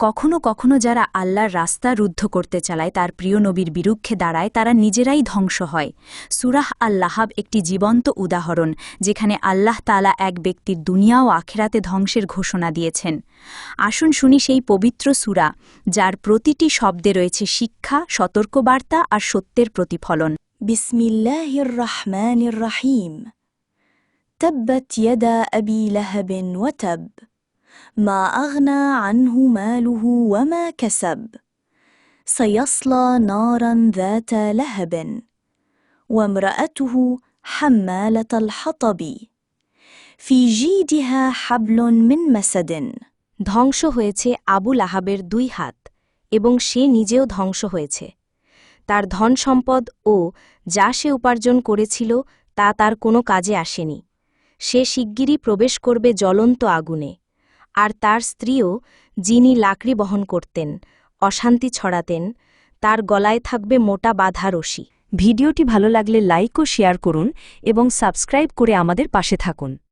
কখনো কখনো যারা আল্লাহর রাস্তা রুদ্ধ করতে চালায় তার প্রিয় নবীর বিরুদ্ধে দাঁড়ায় তারা নিজেরাই ধ্বংস হয় সুরাহ আল্লাহাব একটি জীবন্ত উদাহরণ যেখানে আল্লাহ তালা এক ব্যক্তির দুনিয়া ও আখেরাতে ধ্বংসের ঘোষণা দিয়েছেন আসুন শুনি সেই পবিত্র সুরা যার প্রতিটি শব্দে রয়েছে শিক্ষা সতর্কবার্তা আর সত্যের প্রতিফলন بسم الله الرحمن الرحيم تبت يدا ابي لهب وتب ما اغنى عنه ماله وما كسب سيصلى نارا ذات لهب وامراته حماله الحطب في جيدها حبل من مسد ধ্বংস হয়েছে আবুল আহাবের দুই হাত এবং সে নিজেও ধ্বংস হয়েছে তার ধন সম্পদ ও যা সে উপার্জন করেছিল তা তার কোনো কাজে আসেনি সে শিগগিরই প্রবেশ করবে জ্বলন্ত আগুনে আর তার স্ত্রীও, যিনি লাকড়ি বহন করতেন, অশান্তি ছড়াতেন, তার গলায় থাকবে মোটা বাধা রশি। ভিডিওটি ভালো লাগলে লাইক ও শেয়ার করুন এবং সাবস্ক্রাইব করে আমাদের পাশে থাকুন।